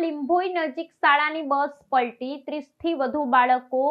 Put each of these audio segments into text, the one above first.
લીંભોઈ નજીક શાળાની બસ પલટી ત્રીસથી વધુ બાળકો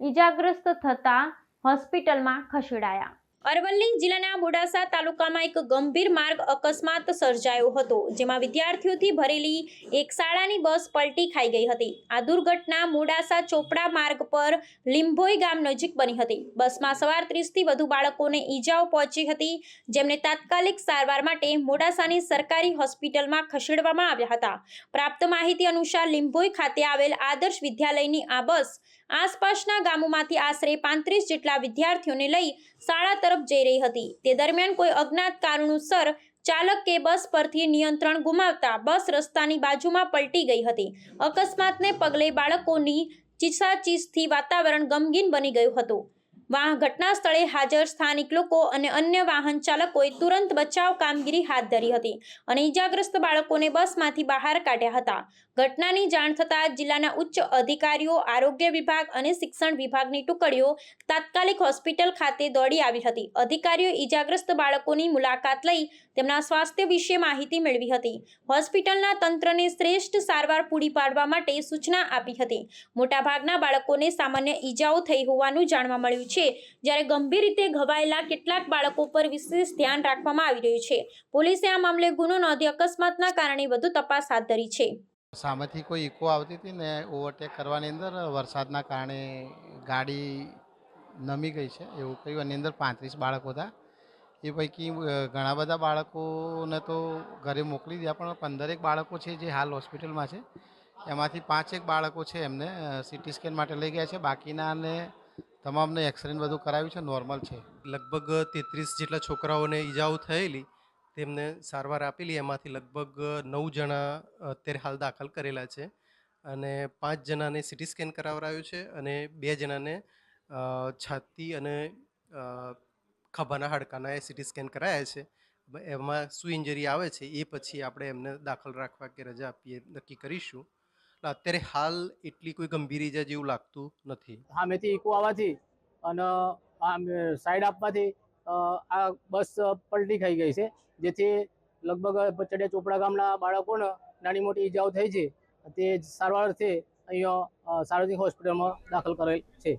ઈજાગ્રસ્ત થતા હોસ્પિટલમાં ખસેડાયા. અરવલ્લી જિલ્લાના મોડાસા તાલુકામાં એક ગંભીર માર્ગ અકસ્માત સર્જાયો હતો, જેમાં વિદ્યાર્થીઓથી ભરેલી એક શાળાની બસ પલટી ખાઈ ગઈ હતી. આ દુર્ઘટના મોડાસા ચોપડા માર્ગ પર લીંભોઈ ગામ નજીક બની હતી. બસમાં સવાર ત્રીસથી વધુ બાળકોને ઈજાઓ પહોંચી હતી, જેમને તાત્કાલિક સારવાર માટે મોડાસાની સરકારી હોસ્પિટલમાં ખસેડવામાં આવ્યા હતા. પ્રાપ્ત માહિતી અનુસાર લીંભોઈ ખાતે આવેલ આદર્શ વિદ્યાલયની આ બસ આસપાસના ગામોમાંથી આશરે પાંત્રીસ જેટલા વિદ્યાર્થીઓને લઈ શાળા તરફ જઈ રહી હતી. તે દરમિયાન કોઈ અજ્ઞાત કારણોસર ચાલકે બસ પરથી નિયંત્રણ ગુમાવતા બસ રસ્તાની બાજુમાં પલટી ગઈ હતી. અકસ્માતને પગલે બાળકોની ચીસાચીસથી વાતાવરણ ગમગીન બની ગયું હતું. ઘટના સ્થળે હાજર સ્થાનિક લોકો અને અન્ય વાહન ચાલકોએ તુરંત બચાવ કામગીરી હાથ ધરી હતી અને ઈજાગ્રસ્ત બાળકોને બસમાંથી બહાર કાઢ્યા હતા. ઘટનાની જાણ થતાં જિલ્લાના ઉચ્ચ અધિકારીઓ, આરોગ્ય વિભાગ અને શિક્ષણ વિભાગની ટુકડીઓ તાત્કાલિક હોસ્પિટલ ખાતે દોડી આવી હતી. અધિકારીઓ ઈજાગ્રસ્ત બાળકોની મુલાકાત લઈ તેમના સ્વાસ્થ્ય વિશે માહિતી મેળવી હતી. હોસ્પિટલના તંત્રને શ્રેષ્ઠ સારવાર પૂરી પાડવા માટે સૂચના આપી હતી. મોટાભાગના બાળકોને સામાન્ય ઈજાઓ થઈ હોવાનું જાણવા મળ્યું છે. જ્યારે ગંભીર રીતે ઘવાયેલા કેટલાક બાળકો પર વિશેષ ધ્યાન રાખવામાં આવી રહ્યું છે. પોલીસે આ મામલે ગુનો નોંધી અકસ્માતના કારણે વધુ તપાસ હાથ ધરી છે. સામેથી કોઈ ઇકો આવતી હતી ને ઓવરટેક કરવાની અંદર વરસાદના કારણે ગાડી નમી ગઈ છે, એવું કહ્યું. એની અંદર પાંત્રીસ બાળકો હતા. એ પૈકી ઘણા બધા બાળકોને તો ઘરે મોકલી દીધા, પણ પંદરેક બાળકો છે જે હાલ હોસ્પિટલમાં છે. એમાંથી પાંચેક બાળકો છે એમને સીટી સ્કેન માટે લઈ ગયા છે. બાકીનાને તમામને એક્સરે બધું કરાવ્યું છે? નોર્મલ છે? લગભગ તેત્રીસ જેટલા છોકરાઓને ઈજાઓ થયેલી, તેમને સારવાર આપેલી. એમાંથી લગભગ નવ જણા અત્યારે હાલ દાખલ કરેલા છે અને પાંચ જણાને સિટી સ્કેન કરાવરાયું છે અને બે જણાને છાતી અને ખભાના હાડકાના એ સિટી સ્કેન કરાયા છે. એમાં શું ઇન્જરી આવે છે એ પછી આપણે એમને દાખલ રાખવા કે રજા આપીએ, નક્કી કરીશું. એટલે અત્યારે હાલ એટલી કોઈ ગંભીર ઈજા જેવું લાગતું નથી. સામેથી ઇકો આવવાથી અને આમ સાઈડ આપવાથી આ બસ પલટી ખાઈ ગઈ છે. જેથી લગભગ ચડિયા ચોપડા ગામના બાળકોને નાની મોટી ઈજાઓ થઈ છે. તે સારવાર અર્થે અહીંયા સાર્વજનિક હોસ્પિટલમાં દાખલ કરેલ છે.